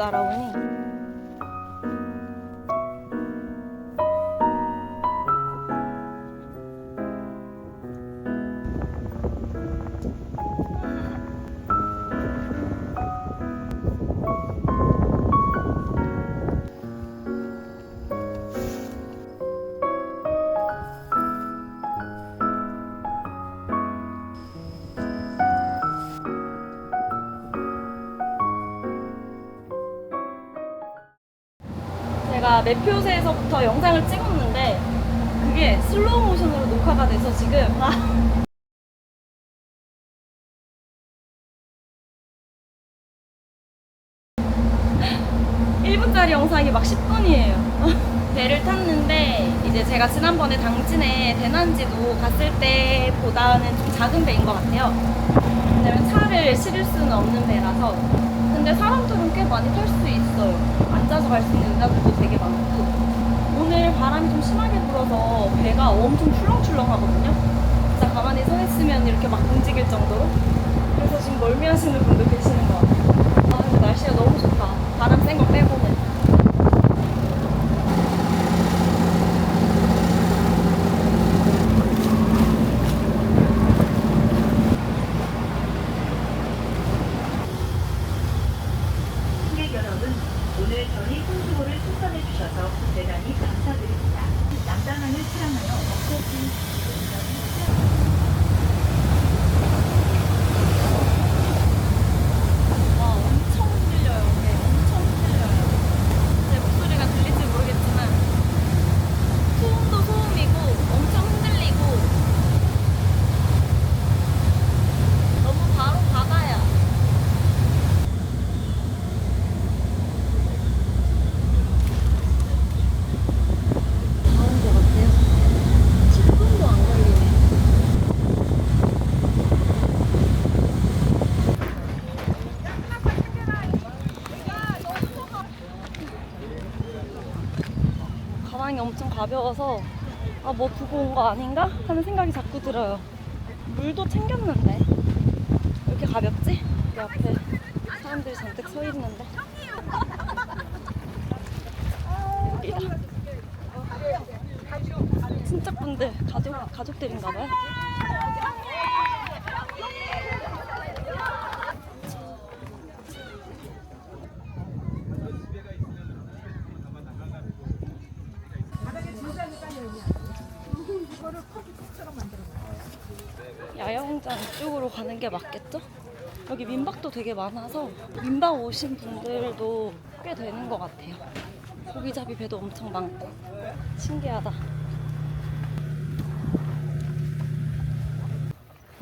따라오니 매표소에서부터 영상을 찍었는데 그게 슬로우 모션으로 녹화가 돼서 지금 아, 1분짜리 영상이 막 10분이에요. 배를 탔는데 이제 제가 지난번에 당진에 대난지도 갔을 때보다는 좀 작은 배인 것 같아요. 왜냐면 차를 실을 수는 없는 배라서. 근데 사람들은 꽤 많이 탈 수 있어요. 앉아서 갈 수 있는 의자들도 되게 많고. 오늘 바람이 좀 심하게 불어서 배가 엄청 출렁출렁 하거든요. 진짜 가만히 서 있으면 이렇게 막 움직일 정도로. 그래서 지금 멀미하시는 분도 계시는 것 같아요. 아, 근데 날씨가 너무 좋다. 바람 센 거 빼고는. 승객 여러분, 오늘 저희 홍수호를 승선해 주셔서 대단히 감사드립니다. 남당항을 사랑하여 먹고 와, 엄청 흔들려요. 네, 엄청 흔들려요. 제 목소리가 들릴지 모르겠지만, 소음도 소음이고, 엄청 흔들리고, 너무 바로 바다야. 다온 것 같아요. 10분도 안 걸리네. 가벼워서 아 뭐 두고 온 거 아닌가 하는 생각이 자꾸 들어요. 물도 챙겼는데 왜 이렇게 가볍지? 여기 앞에 사람들이 잔뜩 서 있는데 여기다. 친척분들 가족 가족들인가 봐요. 게 맞겠죠? 여기 민박도 되게 많아서 민박 오신 분들도 꽤 되는 것 같아요. 고기잡이 배도 엄청 많고 신기하다.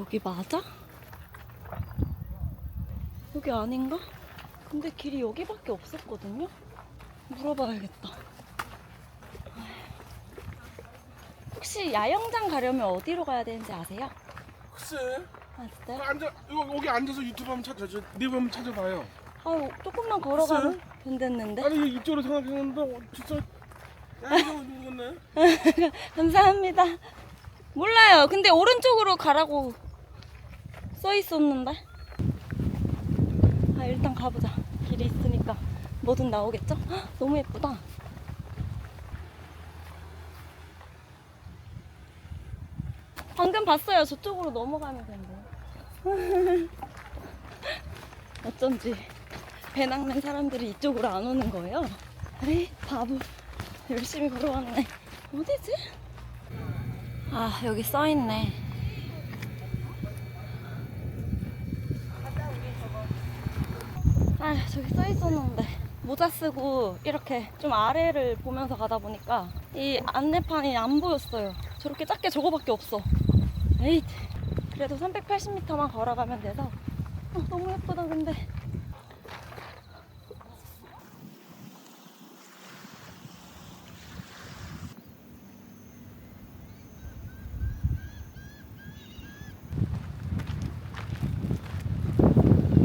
여기 맞아? 여기 아닌가? 근데 길이 여기밖에 없었거든요? 물어봐야겠다. 혹시 야영장 가려면 어디로 가야 되는지 아세요? 글쎄 아 진짜요? 앉아 이거 여기 앉아서 유튜브 한번 찾아 저 리뷰 한번 찾아봐요. 아 조금만 걸어가면 된댔는데? 아니 이쪽으로 생각했는데 어, 진짜. 야 이거 모르겠네 감사합니다. 몰라요. 근데 오른쪽으로 가라고 써 있었는데. 아 일단 가보자. 길이 있으니까 뭐든 나오겠죠? 헉, 너무 예쁘다. 방금 봤어요. 저쪽으로 넘어가면 된대요 어쩐지 배 낚는 사람들이 이쪽으로 안 오는 거예요? 에이 바보. 열심히 걸어왔네. 어디지? 아 여기 써있네. 아 저기 써있었는데. 모자 쓰고 이렇게 좀 아래를 보면서 가다 보니까 이 안내판이 안 보였어요. 저렇게 작게 저거밖에 없어. 에이 그래도 380m만 걸어가면 돼서. 어, 너무 예쁘다 근데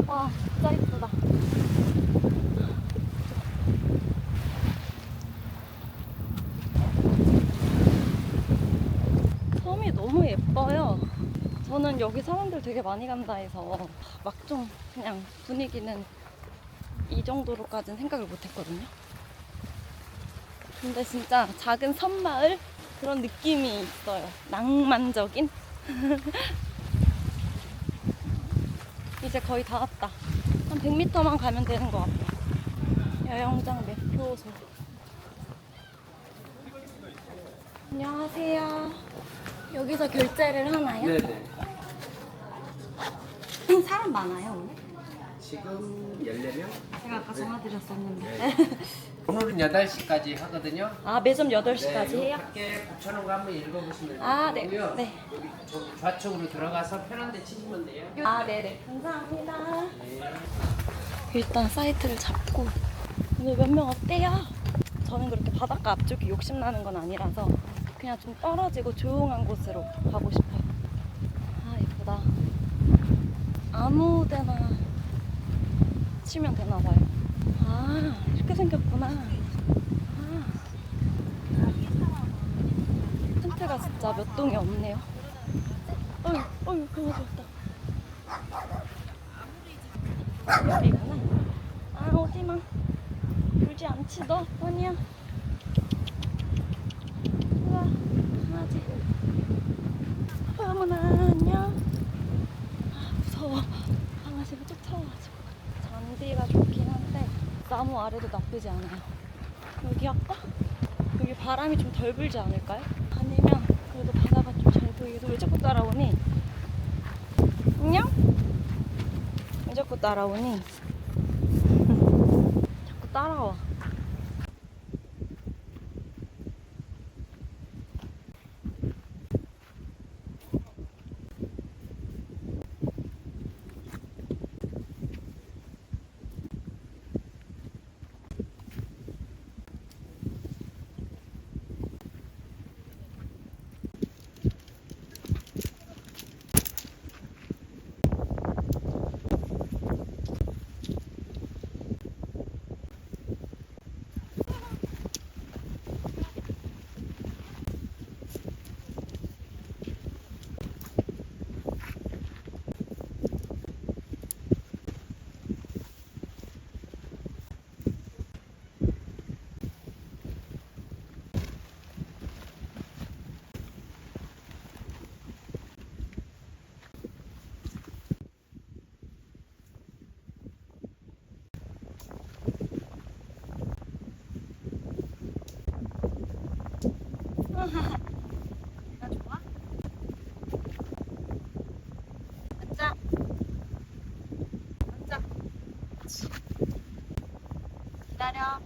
와 진짜 이쁘다 섬이 너무 예뻐요 저는 여기 사람들 되게 많이 간다 해서 막좀 그냥 분위기는 이 정도로까지는 생각을 못 했거든요. 근데 진짜 작은 섬마을 그런 느낌이 있어요. 낭만적인. 이제 거의 다 왔다. 한 100m만 가면 되는 것 같아. 여영장 매표소. 안녕하세요. 여기서 결제를 하나요? 네네. 사람 많아요, 오늘? 지금 14명? 제가 아까 전화 드렸었는데. 네. 오늘은 8시까지 하거든요. 아, 매점 8시까지 네, 해요? 밖에 9,000원 한번 읽어보시면 아, 네. 되고요. 네. 여기 저 좌측으로 들어가서 편한 데 치시면 돼요. 아, 네네. 감사합니다. 네. 일단 사이트를 잡고 오늘 몇 명 어때요? 저는 그렇게 바닷가 앞쪽이 욕심나는 건 아니라서 그냥 좀 떨어지고 조용한 곳으로 가고 싶어요. 아, 예쁘다. 아무 데나 치면 되나 봐요. 아, 이렇게 생겼구나. 아. 텐트가 진짜 몇 동이 없네요. 어휴, 어휴, 강아지 왔다. 여기구나. 아, 오지마. 울지 않지, 너? 아니야. 우와, 강아지. 어머나, 안녕. 아, 무서워. 강아지가 쫓아와가지고. 잔디가 좋긴 한데, 나무 아래도 나쁘지 않아요. 여기 할까? 여기 바람이 좀 덜 불지 않을까요? 아니면, 그래도 바다가 좀 잘 보이게. 왜 자꾸 따라오니? 안녕? 왜 자꾸 따라오니? 기다려.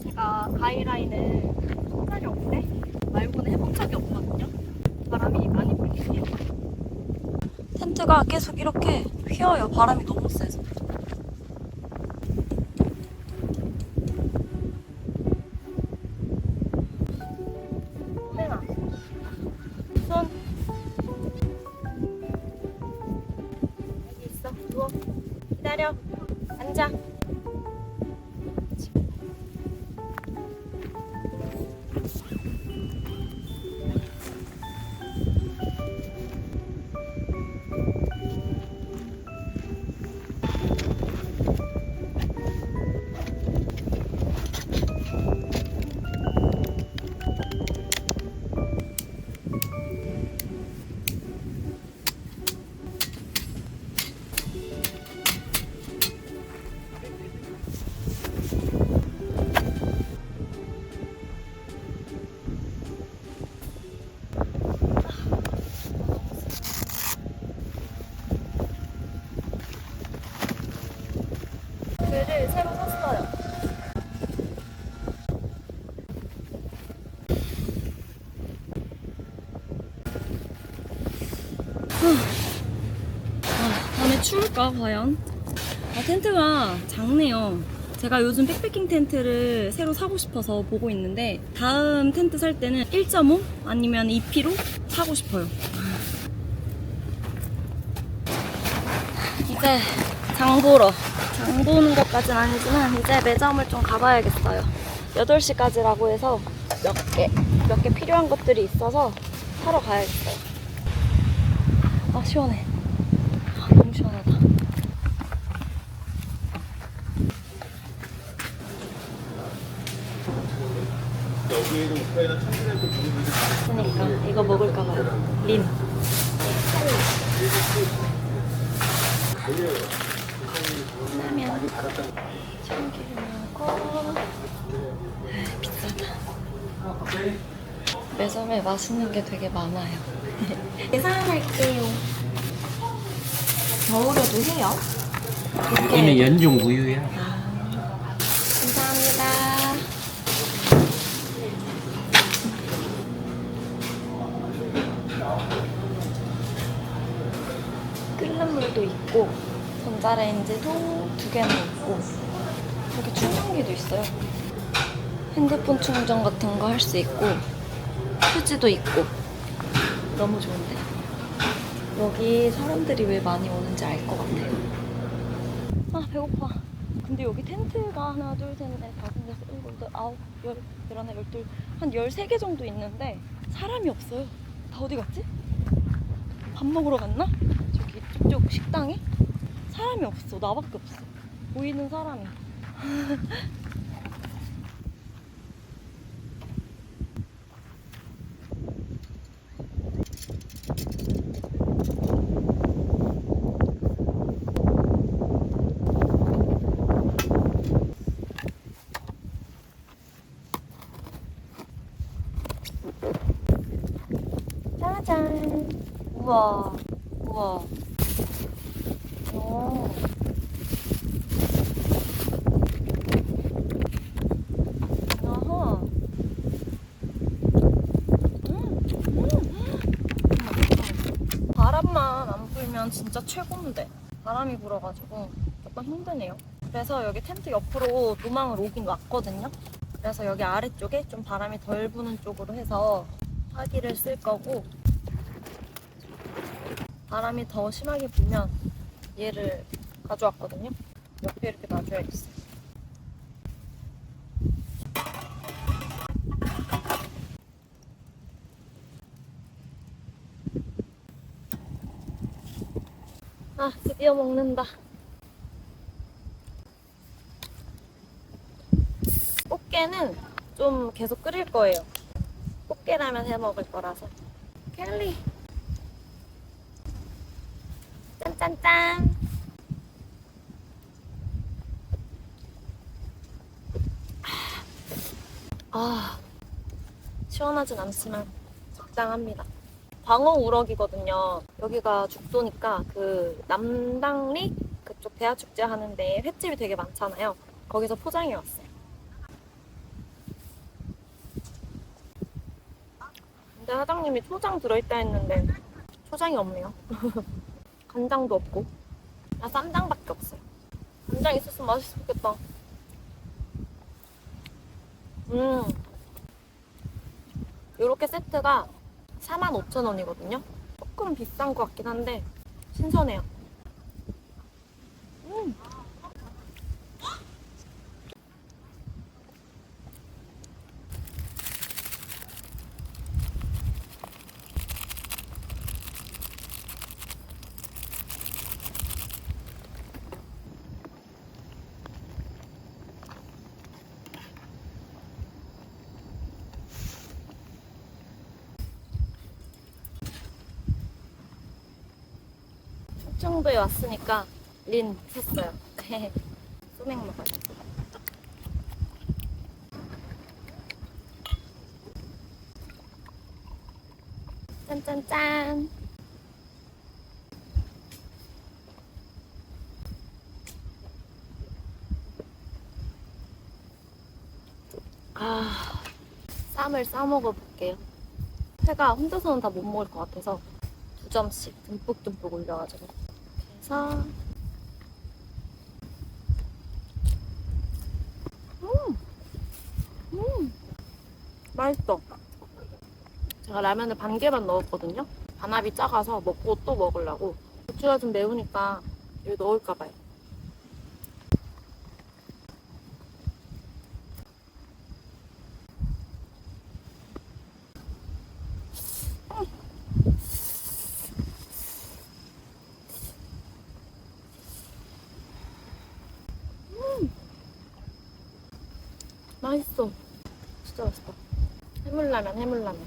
제가 가이라인을 한 달이 없네 말고는 해본 적이 없거든요. 바람이 많이 해요. 텐트가 계속 이렇게 휘어요. 바람이 앉아. 글을 새로 샀어요. 아, 밤에 추울까 과연? 아, 텐트가 작네요. 제가 요즘 백패킹 텐트를 새로 사고 싶어서 보고 있는데 다음 텐트 살 때는 1.5 아니면 2피로 사고 싶어요. 이제 장 보러 장 보는 것까진 아니지만 이제 매점을 좀 가봐야겠어요. 8시까지라고 해서 몇 개, 몇 개 필요한 것들이 있어서 사러 가야겠어요. 아, 시원해. 아, 너무 시원하다. 그러니까 이거 먹을까봐요. 린. 라면. 참기름하고 비싸다. 매점에 맛있는 게 되게 많아요. 계산할게요. 겨울에도 해요? 여기는 연중 무휴야. 감사합니다. 끓는 물도 있고 전자레인지도 두 개는 있고 여기 충전기도 있어요. 핸드폰 충전 같은 거 할 수 있고 휴지도 있고 너무 좋은데 여기 사람들이 왜 많이 오는지 알 것 같아요. 아 배고파. 근데 여기 텐트가 하나, 둘, 셋, 넷, 다섯, 여섯, 일곱, 여덟, 아홉, 열, 열하나, 열둘, 한 열세 개 정도 있는데 사람이 없어요. 다 어디 갔지? 밥 먹으러 갔나? 저기 저쪽 식당에? 사람이 없어. 나밖에 없어. 보이는 사람이. 짜잔. 우와. 우와. 오. 아하. 음, 음, 음. 바람만 안 불면 진짜 최고인데. 바람이 불어가지고 조금 힘드네요. 그래서 여기 텐트 옆으로 노망을 오긴 왔거든요. 그래서 여기 아래쪽에 좀 바람이 덜 부는 쪽으로 해서 화기를 쓸 거고 바람이 더 심하게 불면 얘를 가져왔거든요. 옆에 이렇게 놔줘야겠어요. 아, 드디어 먹는다. 꽃게는 좀 계속 끓일 거예요. 꽃게라면 해 먹을 거라서. 켈리. 짠짠짠. 아, 시원하진 않지만 적당합니다. 광어 우럭이거든요. 여기가 죽도니까 그 남당리 그쪽 대하축제 하는데 횟집이 되게 많잖아요. 거기서 포장해 왔어요. 근데 사장님이 초장 들어있다 했는데 초장이 없네요. 간장도 없고 아 쌈장밖에 없어요. 간장 있었으면 맛있었겠다. 음, 요렇게 세트가 45,000원이거든요. 조금 비싼 것 같긴 한데 신선해요. 음. 충청도에 왔으니까 린 샀어요. 소맥 먹어요. 짠짠짠. 아, 쌈을 싸 먹어 볼게요. 회가 혼자서는 다 못 먹을 것 같아서 두 점씩 듬뿍듬뿍 올려가지고 그래서 음, 음, 맛있어. 제가 라면을 반 개만 넣었거든요. 반합이 작아서 먹고 또 먹으려고. 고추가 좀 매우니까 여기 넣을까 봐요. 맛있어. 진짜 맛있다. 해물라면, 해물라면.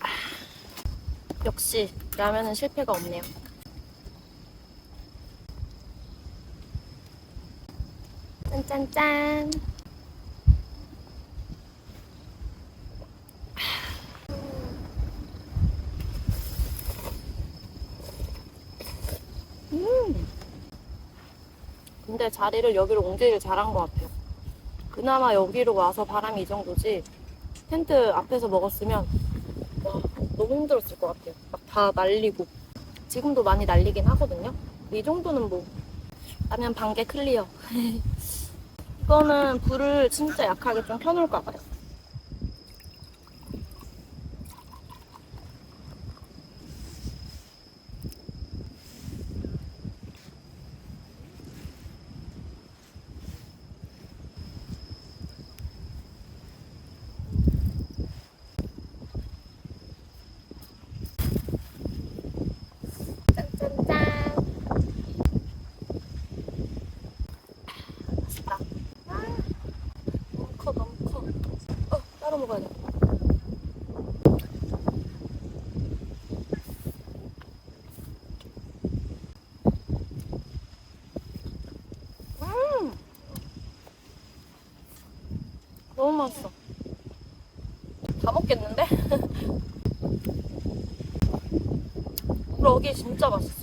아, 역시 라면은 실패가 없네요. 짠짠짠. 음. 근데 자리를 여기로 옮기길 잘한 것 같아요. 그나마 여기로 와서 바람이 이 정도지. 텐트 앞에서 먹었으면 와, 너무 힘들었을 것 같아요. 막 다 날리고. 지금도 많이 날리긴 하거든요. 이 정도는 뭐 라면 반 개 클리어. 이거는 불을 진짜 약하게 좀 켜놓을까 봐요. 짠짠짠. 맛있다. 아, 너무 커, 너무 커. 어, 따로 먹어야 돼. 음! 너무 맛있어. 다 먹겠는데? 우럭이 진짜 맛있어.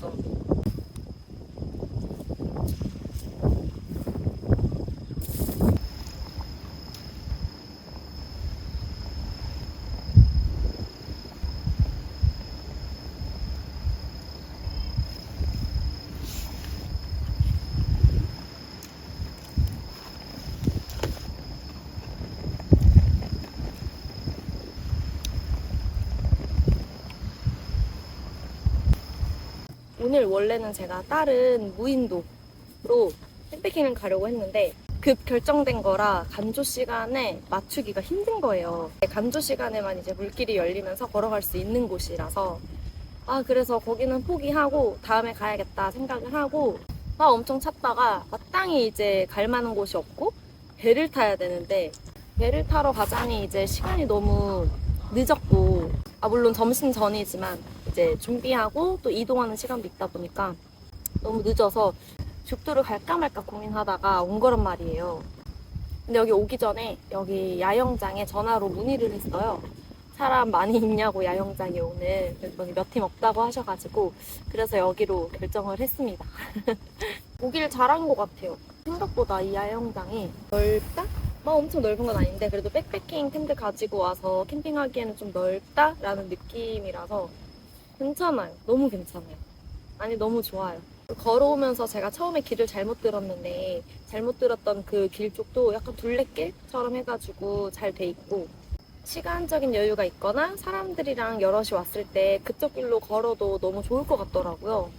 오늘 원래는 제가 다른 무인도로 백패킹을 가려고 했는데 급 결정된 거라 간조 시간에 맞추기가 힘든 거예요. 간조 시간에만 이제 물길이 열리면서 걸어갈 수 있는 곳이라서 아 그래서 거기는 포기하고 다음에 가야겠다 생각을 하고 막 엄청 찾다가 마땅히 이제 갈 만한 곳이 없고 배를 타야 되는데 배를 타러 가자니 이제 시간이 너무 늦었고 아 물론 점심 전이지만 이제 준비하고 또 이동하는 시간도 있다 보니까 너무 늦어서 죽도를 갈까 말까 고민하다가 온 거란 말이에요. 근데 여기 오기 전에 여기 야영장에 전화로 문의를 했어요. 사람 많이 있냐고 야영장에 오늘 그랬더니 몇 팀 없다고 하셔가지고 그래서 여기로 결정을 했습니다. 오길 잘한 것 같아요. 생각보다 이 야영장이 넓다? 막 엄청 넓은 건 아닌데 그래도 백패킹 텐트 가지고 와서 캠핑하기에는 좀 넓다라는 느낌이라서 괜찮아요. 너무 괜찮아요. 아니 너무 좋아요. 걸어오면서 제가 처음에 길을 잘못 들었는데 잘못 들었던 그 길 쪽도 약간 둘레길처럼 해가지고 잘 돼 있고 시간적인 여유가 있거나 사람들이랑 여럿이 왔을 때 그쪽 길로 걸어도 너무 좋을 것 같더라고요.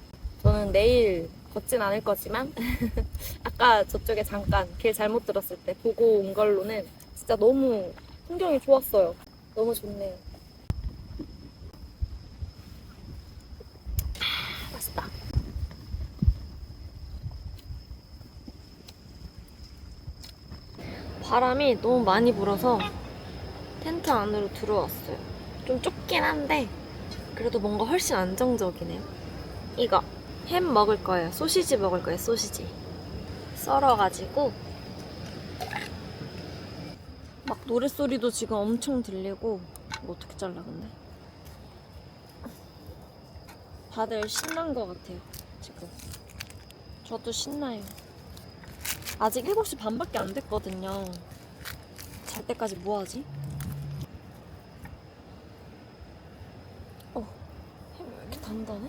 저는 내일 걷진 않을 거지만 아까 저쪽에 잠깐 길 잘못 들었을 때 보고 온 걸로는 진짜 너무 풍경이 좋았어요. 너무 좋네요. 아, 맛있다. 바람이 너무 많이 불어서 텐트 안으로 들어왔어요. 좀 좁긴 한데 그래도 뭔가 훨씬 안정적이네요. 이거 햄 먹을 거예요. 소시지 먹을 거예요. 소시지. 썰어가지고 막 노랫소리도 지금 엄청 들리고 이거 어떻게 잘라 근데? 다들 신난 것 같아요. 지금. 저도 신나요. 아직 7시 반밖에 안 됐거든요. 잘 때까지 뭐 하지? 어, 햄왜 이렇게 단단해?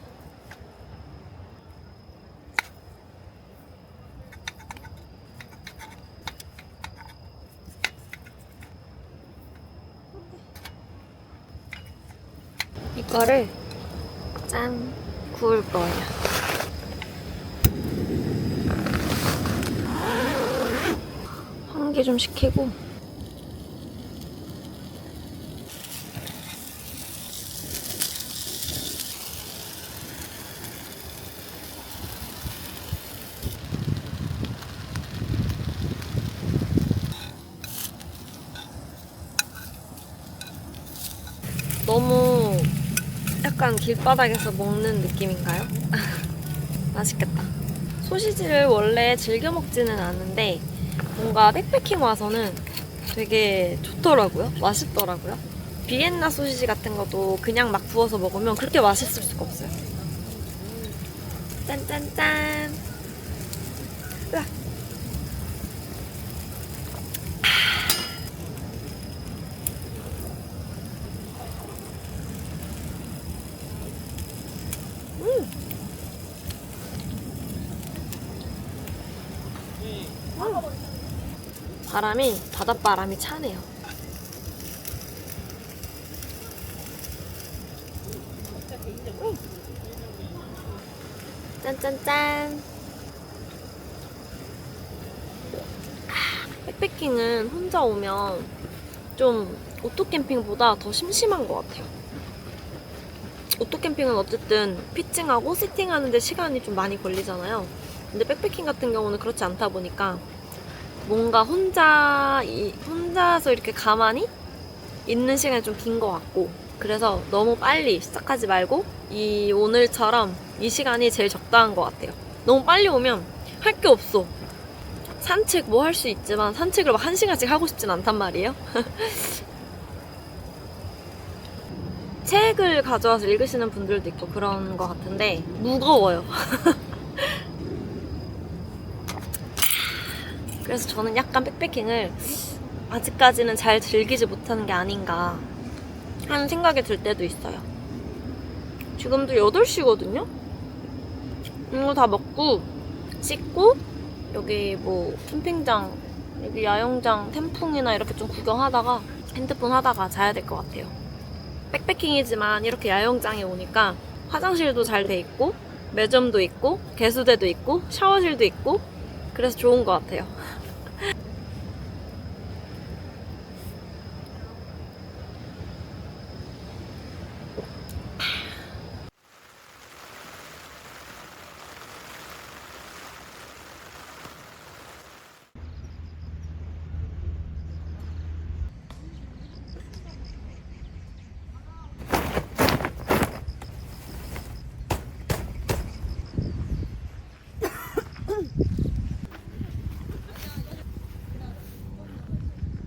이거를 짠 구울 거예요. 소개 좀 시키고 너무 약간 길바닥에서 먹는 느낌인가요? 맛있겠다. 소시지를 원래 즐겨 먹지는 않는데 뭔가 백패킹 와서는 되게 좋더라고요. 맛있더라고요. 비엔나 소시지 같은 것도 그냥 막 구워서 먹으면 그렇게 맛있을 수가 없어요. 짠짠짠. 으악. 바람이 바닷바람이 차네요. 음. 짠짠짠. 아, 백패킹은 혼자 오면 좀 오토캠핑보다 더 심심한 것 같아요. 오토캠핑은 어쨌든 피칭하고 세팅하는데 시간이 좀 많이 걸리잖아요. 근데 백패킹 같은 경우는 그렇지 않다 보니까 뭔가 혼자 이- 혼자서 이렇게 가만히 있는 시간이 좀 긴 것 같고 그래서 너무 빨리 시작하지 말고 이 오늘처럼 이 시간이 제일 적당한 것 같아요. 너무 빨리 오면 할 게 없어. 산책 뭐 할 수 있지만 산책을 막 한 시간씩 하고 싶진 않단 말이에요. 책을 가져와서 읽으시는 분들도 있고 그런 것 같은데 무거워요. 그래서 저는 약간 백패킹을 아직까지는 잘 즐기지 못하는 게 아닌가 하는 생각이 들 때도 있어요. 지금도 8시거든요? 이거 다 먹고 씻고 여기 뭐 캠핑장 여기 야영장 태풍이나 이렇게 좀 구경하다가 핸드폰 하다가 자야 될 것 같아요. 백패킹이지만 이렇게 야영장에 오니까 화장실도 잘 돼 있고 매점도 있고 개수대도 있고 샤워실도 있고 그래서 좋은 것 같아요.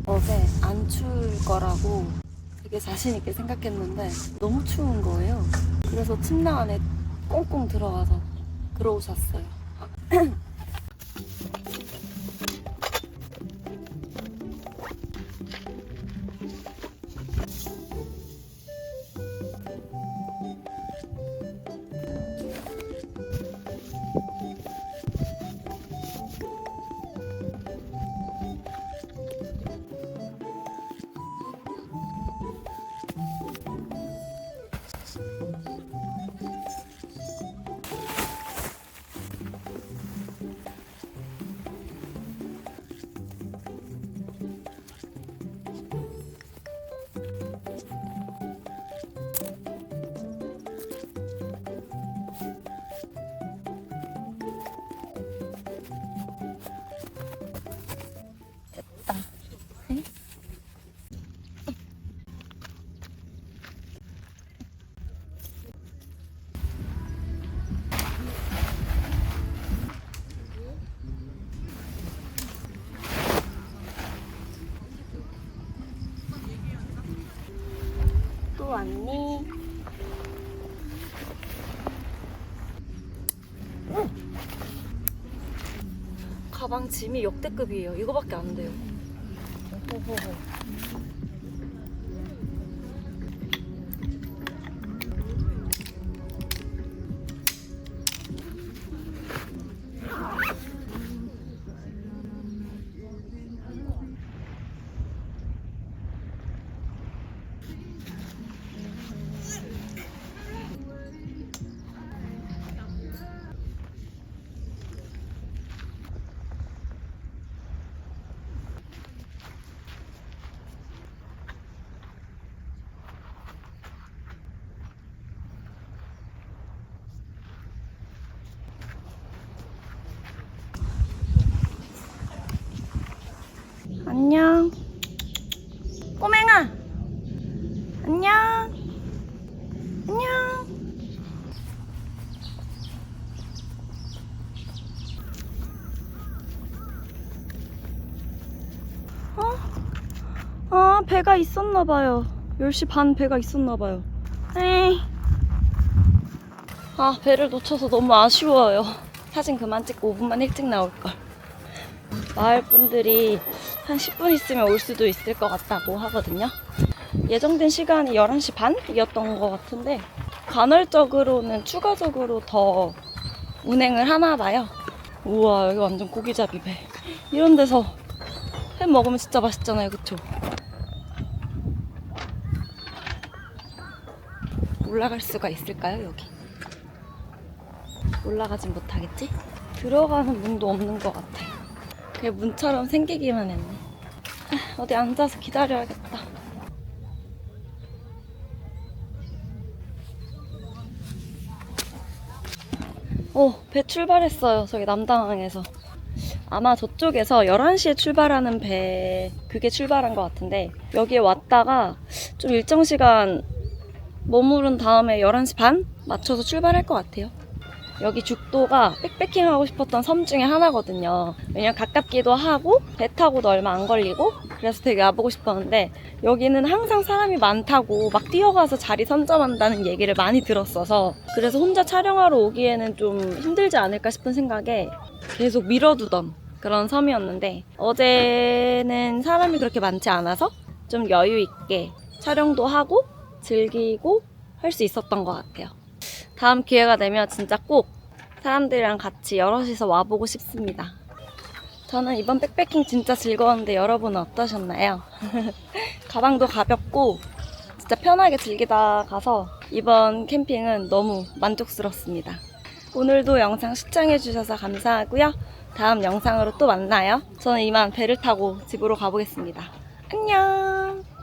어제 거라고 되게 자신 있게 생각했는데 너무 추운 거예요. 그래서 침낭 안에 꽁꽁 들어가서 들어오셨어요. 왔니? 가방 짐이 역대급이에요. 이거밖에 안 돼요. 호호호. 배가 있었나봐요. 10시 반 배가 있었나봐요. 에이. 아, 배를 놓쳐서 너무 아쉬워요. 사진 그만 찍고 5분만 일찍 나올걸. 마을 분들이 한 10분 있으면 올 수도 있을 것 같다고 하거든요. 예정된 시간이 11시 반이었던 것 같은데, 간헐적으로는 추가적으로 더 운행을 하나 봐요. 우와, 여기 완전 고기잡이 배. 이런 데서 햄 먹으면 진짜 맛있잖아요, 그쵸? 올라갈 수가 있을까요, 여기? 올라가진 못하겠지? 들어가는 문도 없는 것 같아요. 그냥 문처럼 생기기만 했네. 아, 어디 앉아서 기다려야겠다. 오, 배 출발했어요. 저기 남당항에서. 아마 저쪽에서 11시에 출발하는 배, 그게 출발한 것 같은데, 여기에 왔다가 좀 일정 시간 머무른 다음에 11시 반? 맞춰서 출발할 것 같아요. 여기 죽도가 백패킹 하고 싶었던 섬 중에 하나거든요. 왜냐면 가깝기도 하고, 배 타고도 얼마 안 걸리고, 그래서 되게 와보고 싶었는데, 여기는 항상 사람이 많다고 막 뛰어가서 자리 선점한다는 얘기를 많이 들었어서, 그래서 혼자 촬영하러 오기에는 좀 힘들지 않을까 싶은 생각에 계속 미뤄두던 그런 섬이었는데, 어제는 사람이 그렇게 많지 않아서 좀 여유 있게 촬영도 하고, 즐기고 할 수 있었던 것 같아요. 다음 기회가 되면 진짜 꼭 사람들이랑 같이 여럿이서 와보고 싶습니다. 저는 이번 백패킹 진짜 즐거웠는데 여러분은 어떠셨나요? 가방도 가볍고 진짜 편하게 즐기다 가서 이번 캠핑은 너무 만족스럽습니다. 오늘도 영상 시청해주셔서 감사하고요. 다음 영상으로 또 만나요. 저는 이만 배를 타고 집으로 가보겠습니다. 안녕!